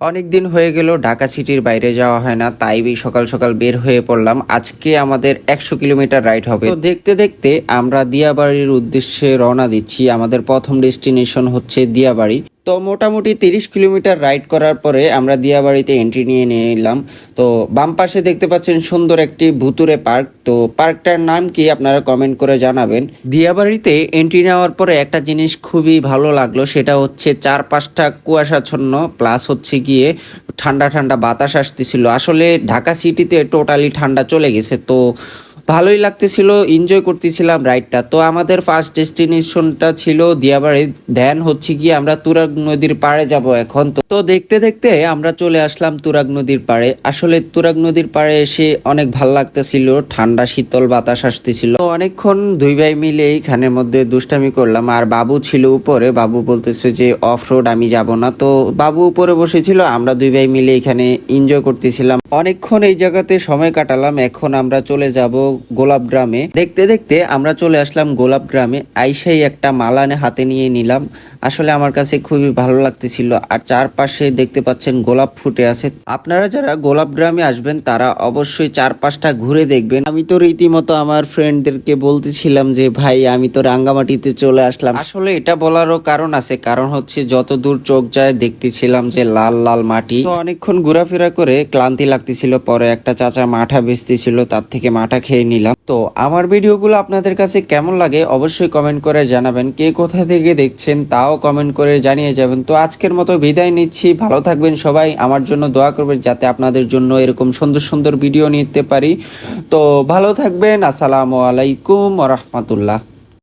অনেক দিন হয়ে গেল, ঢাকা সিটির বাইরে যাওয়া হয় না, তাই সকাল সকাল বের হয়ে পড়লাম। আজকে আমাদের একশো কিলোমিটার রাইড হবে। তো দেখতে দেখতে আমরা দিয়াবাড়ির উদ্দেশ্যে রওনা দিচ্ছি। আমাদের প্রথম ডেস্টিনেশন হচ্ছে দিয়াবাড়ি। তো মোটামুটি তিরিশ কিলোমিটার রাইড করার পরে আমরা দিয়াবাড়িতে এন্ট্রি নিয়ে নিলাম। তো বাম পাশে দেখতে পাচ্ছেন সুন্দর একটি ভুতুরে পার্ক। তো পার্কটার নাম কি আপনারা কমেন্ট করে জানাবেন। দিয়াবাড়িতে এন্ট্রি নেওয়ার পরে একটা জিনিস খুবই ভালো লাগল, সেটা হচ্ছে চার পাঁচটা কুয়াশাচ্ছন্ন প্লাস হচ্ছে গিয়ে ঠান্ডা ঠান্ডা বাতাস আসতেছিল। আসলে ঢাকা সিটিতে টোটালি ঠান্ডা চলে গেছে। তো ভালোই লাগতেছিল এনজয় করতেছিলাম রাইডটা তো আমাদের ফার্স্ট ডেস্টিনেশনটা ছিল দিয়াবাড়ি। ধ্যান হচ্ছে কি আমরা তুরাগ নদীর পাড়ে যাব এখন। তো তো দেখতে দেখতে আমরা চলে আসলাম তুরাগ নদীর পাড়ে। আসলে তুরাগ নদীর পাড়ে এসে অনেক ভালো লাগতেছিল, ঠান্ডা, শীতল বাতাস আসতেছিল। তো অনেকক্ষণ দুই ভাই মিলে এইখানের মধ্যে দুষ্টামি করলাম। আর বাবু ছিল উপরে, বাবু বলতেছে যে অফ রোড আমি যাব না। তো বাবু উপরে বসেছিল, আমরা দুই ভাই মিলে এখানে এনজয় করতেছিলাম। অনেকক্ষণ এই জায়গাতে সময় কাটালাম, এখন আমরা চলে যাব গোলাপ গ্রামে। দেখতে দেখতে আমরা চলে আসলাম গোলাপ গ্রামে। আইসাই একটা মালানে হাতে নিয়ে নিলাম। আসলে আমার কাছে খুবই ভালো লাগতেছিল। আর চারপাশে দেখতে পাচ্ছেন গোলাপ ফুটে আছে। আপনারা যারা গোলাপ গ্রামে আসবেন, তারা অবশ্যই চারপাশটা ঘুরে দেখবেন। আমি তো রীতিমতো আমার ফ্রেন্ডদেরকে বলতেছিলাম যে, ভাই, আমি তো রাঙ্গামাটিতে চলে আসলাম। আসলে এটা বলারও কারণ আছে। কারণ হচ্ছে যত দূর চোখ যায়, দেখতেছিলাম যে লাল লাল মাটি। তো অনেকক্ষণ ঘোরাফেরা করে ক্লান্তি লাগতেছিল। পরে একটা চাচা মাঠা বেচতেছিল। তার থেকে মাঠা খেয়ে নিলাম। তো আমার ভিডিওগুলো আপনাদের কাছে কেমন লাগে অবশ্যই কমেন্ট করে জানাবেন। কে কোথা থেকে দেখছেন তাও কমেন্ট করে জানিয়ে যাবেন। তো আজকের মতো বিদায় নিচ্ছি। ভালো থাকবেন সবাই। আমার জন্য দোয়া করবেন যাতে আপনাদের জন্য এরকম সুন্দর সুন্দর ভিডিও নিতে পারি। তো ভালো থাকবেন। আসসালামু আলাইকুম রহমতুল্লাহ।